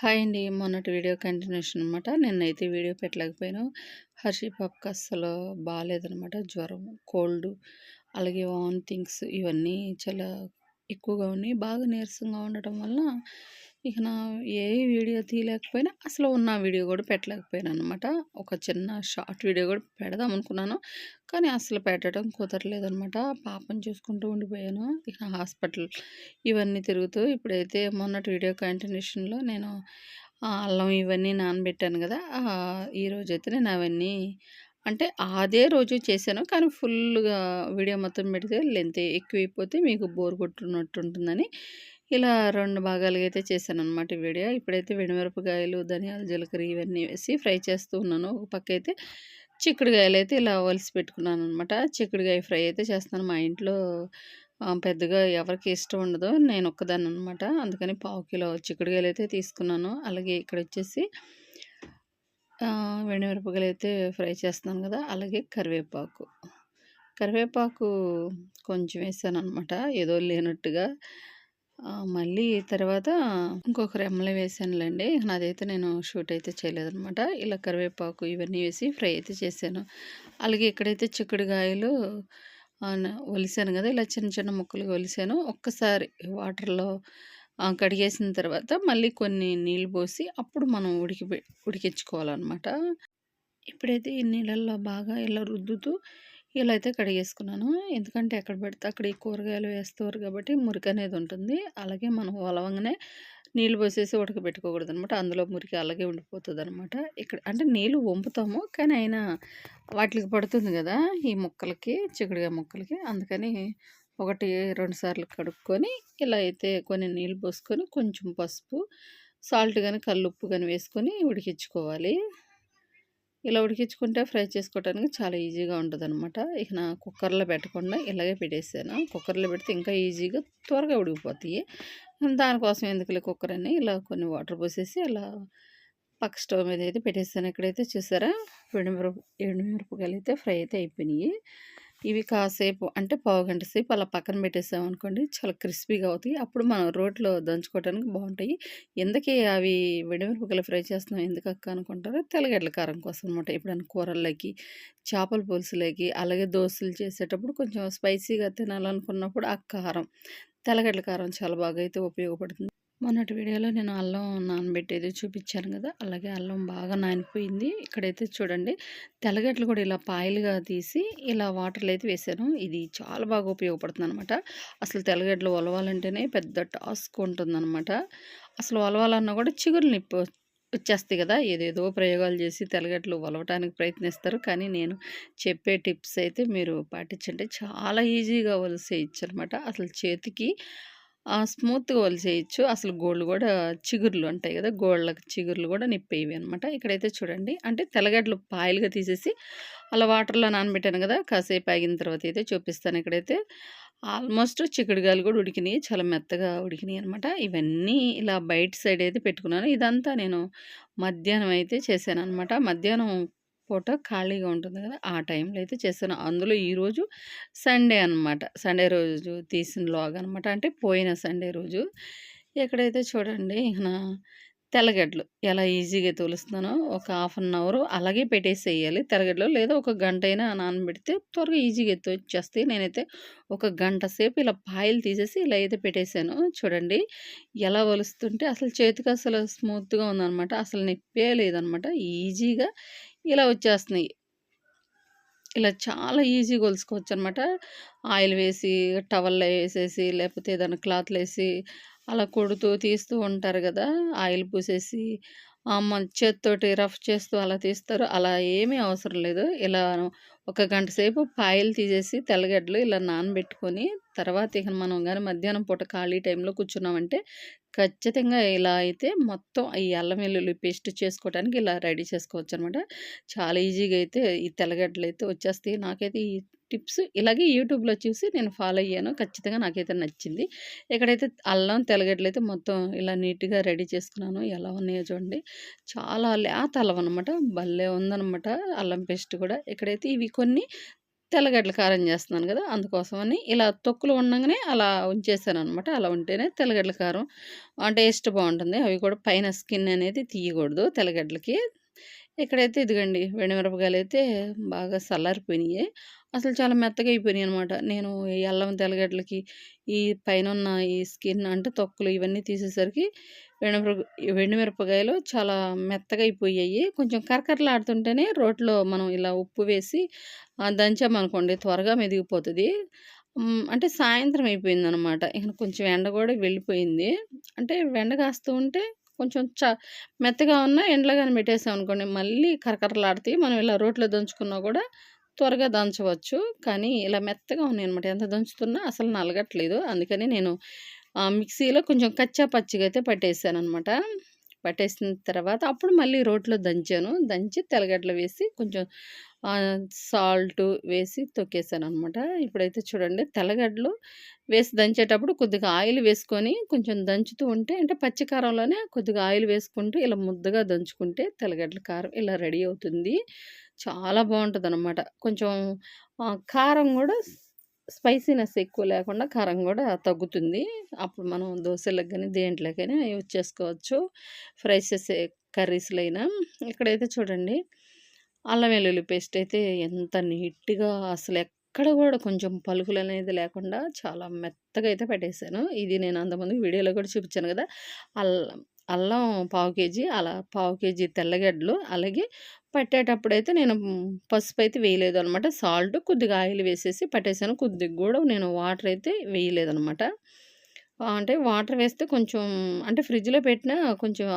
Hi అండి. మొన్నటి video continuation అనమాట నిన్నైతే వీడియో పెట్టలేకపోయాను. హర్షి పాపకి అస్సలు బాగాలేదనమాట జ్వరం కోల్డ్ అలాగే వామిటింగ్స్ ఇవన్నీ చాలా ఎక్కువగా ఉన్నాయి. బాగా నీరసంగా ఉండటం వల్ల ఇక నా ఏ వీడియో తీయలేకపోయినా అసలు ఉన్న వీడియో కూడా పెట్టలేకపోయాను అనమాట ఒక చిన్న షార్ట్ వీడియో కూడా పెడదాం అనుకున్నాను. కానీ అసలు పెట్టడం కుదరలేదనమాట. పాపను చూసుకుంటూ ఉండిపోయాను. ఇక హాస్పిటల్ ఇవన్నీ తిరుగుతూ ఇప్పుడైతే మొన్నటి వీడియో కంటిన్యూషన్లో నేను అల్లం ఇవన్నీ నానబెట్టాను కదా ఈరోజు అయితే నేను అవన్నీ అంటే అదే రోజు చేశాను. కానీ ఫుల్గా వీడియో మొత్తం పెడితే లెంత్ ఎక్కువైపోతే మీకు బోర్ కొట్టున్నట్టు ఉంటుందని ఇలా రెండు భాగాలుగా అయితే చేశాను అనమాట వీడియో. ఇప్పుడైతే వెనుమిరపకాయలు ధనియాలు జీలకర్ర ఇవన్నీ వేసి ఫ్రై చేస్తూ ఉన్నాను. ఒక పక్క అయితే చిక్కుడుకాయలు అయితే ఇలా వలిసి పెట్టుకున్నాను అనమాట చిక్కుడుకాయ ఫ్రై అయితే చేస్తాను. మా ఇంట్లో పెద్దగా ఎవరికి ఇష్టం ఉండదు నేను ఒక్కదాన్ని అనమాట అందుకని పావు కిలో చిక్కుడుకాయలు అయితే తీసుకున్నాను. అలాగే ఇక్కడ వచ్చేసి వెండిమిరపకాయలు అయితే ఫ్రై చేస్తున్నాను కదా! అలాగే కరివేపాకు. కరివేపాకు కొంచెం వేసాను అనమాట ఏదో లేనట్టుగా. మళ్ళీ తర్వాత ఇంకొక రెమ్మలు వేసానులేండి. నాదైతే నేను షూట్ అయితే చేయలేదనమాట. ఇలా కరివేపాకు ఇవన్నీ వేసి ఫ్రై అయితే చేశాను. అలాగే ఇక్కడైతే చిక్కుడుగాయలు ఒలిసాను కదా ఇలా చిన్న చిన్న ముక్కలుగా ఒలిసాను. ఒక్కసారి వాటర్లో కడిగేసిన తర్వాత మళ్ళీ కొన్ని నీళ్ళు పోసి అప్పుడు మనం ఉడికి ఉడికించుకోవాలన్నమాట ఇప్పుడైతే ఈ నీళ్ళల్లో బాగా ఇలా రుద్దుతూ ఇలా అయితే కడిగేసుకున్నాను. ఎందుకంటే ఎక్కడ పెడితే అక్కడ ఈ కూరగాయలు వేస్తారు కాబట్టి మురికి అనేది ఉంటుంది. అలాగే మనం వలవంగానే నీళ్ళు పోసేసి ఉడకబెట్టుకోకూడదు అనమాట అందులో మురికి అలాగే ఉండిపోతుంది అనమాట ఇక్కడ అంటే నీళ్ళు వంపుతాము. కానీ అయినా వాటికి పడుతుంది కదా ఈ ముక్కలకి చిక్కుడుగా ముక్కలకి. అందుకని ఒకటి రెండు సార్లు కడుక్కొని ఇలా అయితే కొన్ని నీళ్ళు పోసుకొని కొంచెం పసుపు సాల్ట్ కానీ కల్లుప్పు కానీ వేసుకొని ఉడికించుకోవాలి. ఇలా ఉడికించుకుంటే ఫ్రై చేసుకోవడానికి చాలా ఈజీగా ఉంటుంది అనమాట ఇక నా కుక్కర్లో పెట్టకుండా ఇలాగే పెట్టేసాను. కుక్కర్లో పెడితే ఇంకా ఈజీగా త్వరగా ఉడికిపోతాయి. దానికోసం ఎందుకులే కుక్కర్ అని ఇలా కొన్ని వాటర్ పోసేసి అలా పక్క స్టవ్ మీద అయితే పెట్టేస్తాను ఎక్కడైతే చూసారా? ఎండుమిరప ఎండుమిరపకాయలు అయితే ఫ్రై అయితే అయిపోయినాయి. ఇవి కాసేపు అంటే పావు గంట సేపు అలా పక్కన పెట్టేసాం అనుకోండి చాలా క్రిస్పీగా అవుతాయి. అప్పుడు మనం రోట్లో దంచుకోవడానికి బాగుంటాయి. ఎందుకే అవి వెడిమిరపకాయలు ఫ్రై చేస్తున్నాం ఎందుకు అక్క అనుకుంటారో? తెల్లగడ్డల కారం కోసం అనమాట ఎప్పుడైనా కూరల్లోకి చేపల పులుసులోకి అలాగే దోశలు చేసేటప్పుడు కొంచెం స్పైసీగా తినాలనుకున్నప్పుడు ఆ కారం తెల్లగడ్డల కారం చాలా బాగా అయితే ఉపయోగపడుతుంది. మొన్నటి వీడియోలో నేను అల్లం నానబెట్టేది చూపించాను కదా అలాగే అల్లం బాగా నానిపోయింది. ఇక్కడైతే చూడండి తెల్లగడ్డలు కూడా ఇలా పాయలుగా తీసి ఇలా వాటర్లో అయితే వేసాను. ఇది చాలా బాగా ఉపయోగపడుతుంది అనమాట అసలు తెల్లగడ్డలు ఒలవాలంటేనే పెద్ద టాస్క్ ఉంటుందన్నమాట. అసలు ఒలవాలన్నా కూడా చిగురు నిప్పు వచ్చేస్తాయి కదా ఏదేదో ప్రయోగాలు చేసి తెల్లగడ్డలు ఒలవటానికి ప్రయత్నిస్తారు. కానీ నేను చెప్పే టిప్స్ అయితే మీరు పాటించండి చాలా ఈజీగా ఒలిసేయచ్చు అనమాట అసలు చేతికి స్మూత్‌గా చేయొచ్చు అసలు గోళ్ళు కూడా చిగుర్లు ఉంటాయి కదా గోళ్ళకి చిగుర్లు కూడా నిప్పేవి అనమాట. ఇక్కడైతే చూడండి అంటే తెల్లగడ్డలు పాయలుగా తీసేసి అలా వాటర్‌లో నానబెట్టాను కదా కాసేపు ఆగిన తర్వాత అయితే చూపిస్తాను. ఇక్కడైతే ఆల్మోస్ట్ చిక్కుడుగాయలు కూడా ఉడికినాయి. చాలా మెత్తగా ఉడికినాయి అనమాట. ఇవన్నీ ఇలా బయట సైడ్ అయితే పెట్టుకున్నాను. ఇదంతా నేను మధ్యాహ్నం అయితే చేశాను అనమాట మధ్యాహ్నం పూట ఖాళీగా ఉంటుంది కదా! ఆ టైంలో అయితే చేస్తాను అందులో ఈరోజు సండే అనమాట సండే రోజు తీసిన లాగ్ అనమాట అంటే పోయిన సండే రోజు. ఎక్కడైతే చూడండి నా తెల్లగడ్డలు ఎలా ఈజీగా తోలుస్తున్నానో ఒక హాఫ్ అన్ అవర్ అలాగే పెట్టేసేయాలి తెల్లగడ్డలు. లేదా ఒక గంట అయినా నానబెడితే త్వరగా ఈజీగా వచ్చేస్తాయి నేనైతే ఒక గంట సేపు ఇలా పాయలు తీసేసి ఇలా అయితే పెట్టేశాను. చూడండి ఎలా వలుస్తుంటే అసలు చేతికి అసలు స్మూత్గా ఉందనమాట అసలు నొప్పే లేదనమాట ఈజీగా ఇలా వచ్చేస్తున్నాయి. ఇలా చాలా ఈజీగా కొలుసుకోవచ్చు అనమాట ఆయిల్ వేసి టవల్లో వేసేసి లేకపోతే ఏదైనా క్లాత్లు వేసి అలా కొడుతూ తీస్తూ ఉంటారు కదా! ఆయిల్ పూసేసి మన చేత్తోటి రఫ్ చేస్తూ అలా తీస్తారు. అలా ఏమీ అవసరం లేదు. ఇలా ఒక గంట సేపు పాయలు తీసేసి తెల్లగడ్డలు ఇలా నానబెట్టుకొని తర్వాత ఇక మనం కానీ మధ్యాహ్నం పూట ఖాళీ టైంలో కూర్చున్నామంటే ఖచ్చితంగా ఇలా అయితే మొత్తం ఈ అల్లం వెల్లుల్లి పేస్ట్ చేసుకోవడానికి ఇలా రెడీ చేసుకోవచ్చు అనమాట చాలా ఈజీగా అయితే ఈ తెల్లగడ్డలు అయితే వచ్చేస్తాయి. నాకైతే ఈ టిప్స్ ఇలాగే యూట్యూబ్లో చూసి నేను ఫాలో అయ్యాను. ఖచ్చితంగా నాకైతే నచ్చింది. ఇక్కడైతే అల్లం తెల్లగడ్డలు అయితే మొత్తం ఇలా నీట్గా రెడీ చేసుకున్నాను ఎలా ఉన్నాయో చూడండి. చాలా లేత అల్లం అనమాట. భలే ఉందనమాట అల్లం పేస్ట్ కూడా. ఇక్కడైతే ఇవి కొన్ని తెల్లగడ్డల కారం చేస్తున్నాను కదా! అందుకోసమని ఇలా తొక్కులు ఉండగానే అలా ఉంచేసాను అనమాట అలా ఉంటేనే తెల్లగడ్డల కారం టేస్ట్ బాగుంటుంది. అవి కూడా పైన స్కిన్ అనేది తీయకూడదు తెల్లగడ్డలకి. ఇక్కడైతే ఇదిగండి మిరపకాయలు అయితే బాగా చల్లారిపోయినాయి అసలు చాలా మెత్తగా అయిపోయినాయి అనమాట. నేను ఈ అల్లం తెల్లగడ్డలకి ఈ పైన ఉన్న ఈ స్కిన్ అంటే తొక్కులు ఇవన్నీ తీసేసరికి మిరపకాయలు చాలా మెత్తగా అయిపోయాయి. కొంచెం కరకరలాడుతుంటేనే రోట్లో మనం ఇలా ఉప్పు వేసి దంచామనుకోండి త్వరగా మెదిగిపోతుంది. అంటే సాయంత్రం అయిపోయిందనమాట. ఇంకా కొంచెం ఎండ కూడా వెళ్ళిపోయింది. అంటే ఎండ కాస్తూ ఉంటే కొంచెం చ మెత్తగా ఉన్న ఎండలో పెట్టేసాం అనుకోండి మళ్ళీ కరకరలాడితే మనం ఇలా రోట్లో దంచుకున్నా కూడా త్వరగా దంచవచ్చు. కానీ ఇలా మెత్తగా ఉన్నాయి అనమాట ఎంత దంచుతున్నా అసలు నలగట్లేదు. అందుకని నేను మిక్సీలో కొంచెం కచ్చా పచ్చిగా అయితే పట్టేసాను అనమాట పట్టేసిన తర్వాత అప్పుడు మళ్ళీ రోట్లో దంచాను. దంచి తెల్లగడ్డలు వేసి కొంచెం సాల్ట్ వేసి తొక్కేసాను అనమాట ఇప్పుడైతే చూడండి తెల్లగడ్డలు వేసి దంచేటప్పుడు కొద్దిగా ఆయిల్ వేసుకొని కొంచెం దంచుతూ ఉంటే అంటే పచ్చికారంలోనే కొద్దిగా ఆయిల్ వేసుకుంటూ ఇలా ముద్దగా దంచుకుంటే తెల్లగడ్డల కారం ఇలా రెడీ అవుతుంది. చాలా బాగుంటుంది అనమాట కొంచెం కారం కూడా స్పైసీనెస్ ఎక్కువ లేకుండా కారం కూడా తగ్గుతుంది. అప్పుడు మనం దోశలకు కానీ దేంట్లోకైనా యూజ్ చేసుకోవచ్చు. ఫ్రై చేసే కర్రీస్లో అయినా ఇక్కడైతే చూడండి అల్లం వెల్లుల్లి పేస్ట్ అయితే ఎంత నీట్గా అసలు ఎక్కడ కూడా కొంచెం పలుకులు అనేది లేకుండా చాలా మెత్తగా అయితే పెట్టేశాను. ఇది నేను అంతమంది వీడియోలో కూడా చూపించాను కదా అల్లం అల్లం పావు కేజీ అలా పావు కేజీ తెల్లగడ్డలు అలాగే పట్టేటప్పుడైతే నేను పసుపు అయితే వేయలేదు అనమాట సాల్ట్ కొద్దిగా ఆయిల్ వేసేసి పట్టేసాను. కొద్దిగా కూడా నేను వాటర్ అయితే వేయలేదనమాట. అంటే వాటర్ వేస్తే కొంచెం అంటే ఫ్రిడ్జ్లో పెట్టినా కొంచెం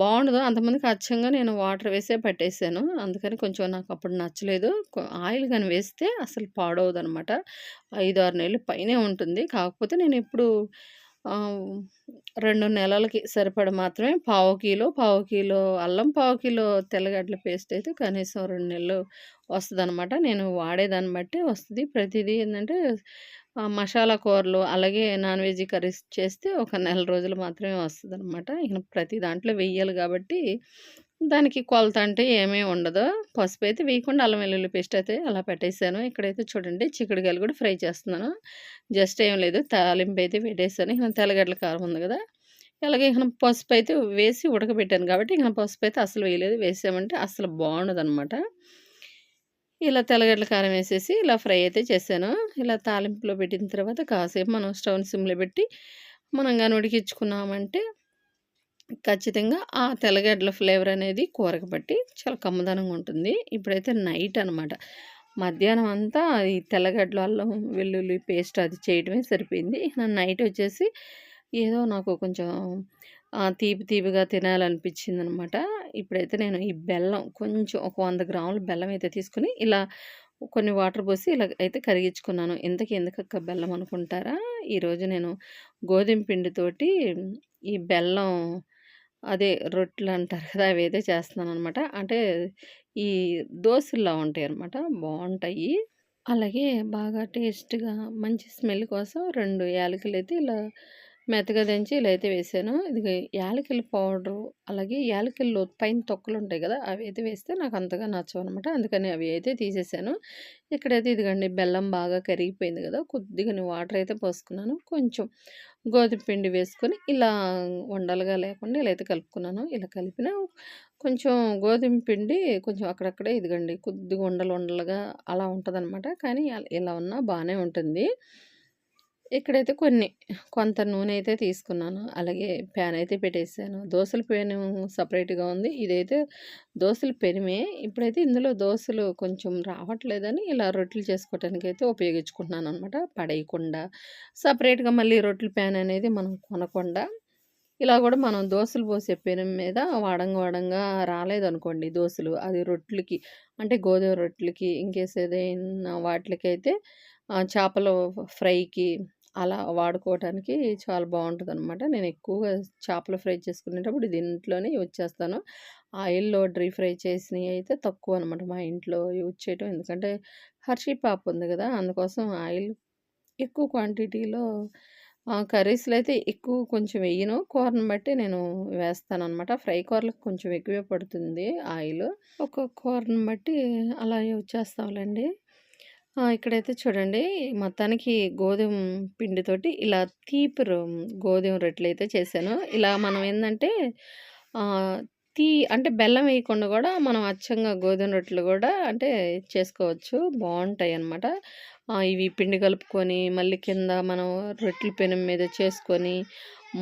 బాగుండదు. అంతమందికి అచ్చంగా నేను వాటర్ వేసే పట్టేసాను. అందుకని కొంచెం నాకు అప్పుడు నచ్చలేదు. ఆయిల్ కానీ వేస్తే అసలు పాడవదు అనమాట ఐదు ఆరు నెలలు పైనే ఉంటుంది. కాకపోతే నేను ఇప్పుడు రెండు నెలలకి సరిపడ మాత్రమే పావు కిలో, పావు కిలో అల్లం, పావు కిలో తెల్లగడ్డల పేస్ట్ అయితే కనీసం రెండు నెలలు వస్తుందనమాట. నేను వాడేదాన్ని బట్టి వస్తుంది ప్రతిదీ ఏంటంటే మసాలా కూరలు, అలాగే నాన్ వెజ్ కర్రీస్ చేస్తే ఒక నెల రోజులు మాత్రమే వస్తుందనమాట. ఇక ప్రతి దాంట్లో వెయ్యాలి కాబట్టి దానికి కొలత అంటే ఏమీ ఉండదు. పసుపు అయితే వేయకుండా అల్లం వెల్లుల్లి పేస్ట్ అయితే అలా పెట్టేసాను. ఇక్కడైతే చూడండి చిక్కుడుకాయలు కూడా ఫ్రై చేస్తున్నాను. జస్ట్ ఏం లేదు తాలింపు అయితే పెట్టేసాను. ఇక తెల్లగడ్డల కారం ఉంది కదా! అలాగే ఇక పసుపు అయితే వేసి ఉడకబెట్టాను కాబట్టి ఇక పసుపు అయితే అసలు వేయలేదు. వేసామంటే అసలు బాగుండదనమాట. ఇలా తెల్లగడ్డల కారం వేసేసి ఇలా ఫ్రై అయితే చేశాను. ఇలా తాలింపులో పెట్టిన తర్వాత కాసేపు మనం స్టవ్ సిమ్‌లో పెట్టి మనం కానీ ఉడికించుకున్నామంటే ఖచ్చితంగా ఆ తెల్లగడ్డల ఫ్లేవర్ అనేది కూరకు బట్టి చాలా కమ్మదనంగా ఉంటుంది. ఇప్పుడైతే నైట్ అనమాట. మధ్యాహ్నం అంతా ఈ తెల్లగడ్డలు, అల్లం వెల్లుల్లి పేస్ట్ అది చేయడమే సరిపోయింది. నైట్ వచ్చేసి ఏదో నాకు కొంచెం తీపి తీపిగా తినాలనిపించింది అనమాట ఇప్పుడైతే నేను ఈ బెల్లం కొంచెం ఒక వంద గ్రాముల బెల్లం అయితే తీసుకొని ఇలా కొన్ని వాటర్ పోసి ఇలా అయితే కరిగించుకున్నాను. ఇంతకీ ఎందుకక్క బెల్లం అనుకుంటారా? ఈరోజు నేను గోధుమ పిండితోటి ఈ బెల్లం అదే రొట్టెలు అంటారు కదా! అవైతే చేస్తున్నాననమాట. అంటే ఈ దోశలుగా ఉంటాయి అనమాట బాగుంటాయి అలాగే బాగా టేస్ట్‌గా మంచి స్మెల్ కోసం రెండు యాలకులు అయితే ఇలా మెత్తగా దంచి ఇలా అయితే వేసాను. ఇది యాలకుల పౌడరు, అలాగే యాలకుల్లో పైన తొక్కలు ఉంటాయి కదా! అవి అయితే వేస్తే నాకు అంతగా నచ్చవనమాట. అందుకని అవి అయితే తీసేసాను. ఇక్కడైతే ఇదిగోండి బెల్లం బాగా కరిగిపోయింది కదా! కొద్దిగా వాటర్ అయితే పోసుకున్నాను. కొంచెం గోధుమ పిండి వేసుకొని ఇలా ఉండలుగా లేకుండా ఇలా అయితే కలుపుకున్నాను. ఇలా కలిపిన కొంచెం గోధుమ పిండి కొంచెం అక్కడక్కడే ఇదిగండి కొద్దిగా ఉండలు ఉండలుగా అలా ఉంటదనమాట. కానీ ఇలా ఉన్నా బాగానే ఉంటుంది. ఇక్కడైతే కొన్ని కొంత నూనె అయితే తీసుకున్నాను. అలాగే ప్యాన్ అయితే పెట్టేసాను. దోసల పెను సపరేట్‌గా ఉంది. ఇదైతే దోశల పెనమే. ఇప్పుడైతే ఇందులో దోశలు కొంచెం రావట్లేదని ఇలా రొట్టెలు చేసుకోవటానికైతే ఉపయోగించుకుంటున్నాననమాట. పడేయకుండా సపరేట్‌గా మళ్ళీ రొట్టెల ప్యాన్ అనేది మనం కొనకుండా ఇలా కూడా మనం దోశలు పోసే పెనం మీద వాడంగా వాడంగా రాలేదనుకోండి దోశలు అది రొట్టెలకి అంటే గోధుమ రొట్టెలకి ఇంకేస్ ఏదైనా వాటిలకైతే చేపలు ఫ్రైకి అలా వాడుకోవటానికి చాలా బాగుంటుంది అనమాట నేను ఎక్కువగా చేపలు ఫ్రై చేసుకునేటప్పుడు దీంట్లోనే యూజ్ చేస్తాను. ఆయిల్‌లో డ్రీ ఫ్రై చేసినవి అయితే తక్కువ అనమాట మా ఇంట్లో యూజ్ చేయటం. ఎందుకంటే హర్షీ పాప ఉంది కదా! అందుకోసం ఆయిల్ ఎక్కువ క్వాంటిటీలో కర్రీస్‌లో అయితే ఎక్కువ కొంచెం వేయను కూరను బట్టి నేను వేస్తాను అనమాట ఫ్రై కూరలకు కొంచెం ఎక్కువే పడుతుంది ఆయిల్. ఒక కూరను బట్టి అలా యూజ్ చేస్తాంలేండి ఇక్కడైతే చూడండి మొత్తానికి గోధుమ పిండితోటి ఇలా తీపి రొ గోధుమ రొట్టెలైతే చేశాను. ఇలా మనం ఏంటంటే తీ అంటే బెల్లం వేయకుండా కూడా మనం అచ్చంగా గోధుమ రొట్టెలు కూడా అంటే చేసుకోవచ్చు. బాగుంటాయి అన్నమాట ఇవి పిండి కలుపుకొని మళ్ళీ కింద మనం రొట్టెల పెనం మీద చేసుకొని,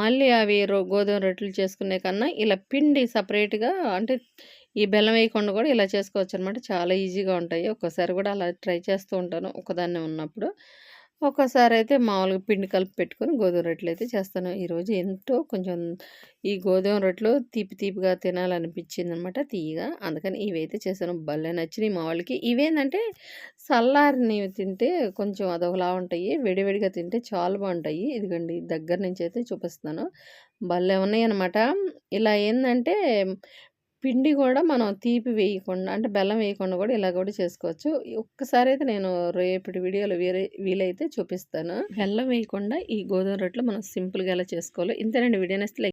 మళ్ళీ అవి గోధుమ రొట్టెలు చేసుకునే కన్నా ఇలా పిండి సపరేట్గా అంటే ఈ బెల్లం వేయకుండా కూడా ఇలా చేసుకోవచ్చనమాట. చాలా ఈజీగా ఉంటాయి. ఒక్కోసారి కూడా అలా ట్రై చేస్తూ ఉంటాను ఒక్కదాన్నే ఉన్నప్పుడు. ఒక్కోసారయితే మామూలుగా పిండి కలిపి పెట్టుకొని గోధుమ రొట్టెలైతే చేస్తాను. ఈరోజు ఎంతో కొంచెం ఈ గోధుమ రొట్టెలు తీపి తీపిగా తినాలనిపించింది అనమాట తియ్యగా. అందుకని ఇవైతే చేశాను. భలే నచ్చినాయి మా వాళ్ళకి. ఇవేంటంటే చల్లారినవి తింటే కొంచెం అదొకలా ఉంటాయి. వేడివేడిగా తింటే చాలా బాగుంటాయి ఇదిగండి దగ్గర నుంచి అయితే చూపిస్తాను భలే ఉన్నాయన్నమాట. ఇలా ఏంటంటే పిండి కూడా మనం తీపి వేయకుండా అంటే బెల్లం వేయకుండా కూడా ఇలా కూడా చేసుకోవచ్చు. ఒక్కసారి అయితే నేను రేపటి వీడియోలో వేరే వీలైతే చూపిస్తాను. బెల్లం వేయకుండా ఈ గోధుమ రొట్టెలు మనం సింపుల్‌గా ఎలా చేసుకోవాలి ఇంతేనండి. వీడియో నచ్చితే లైక్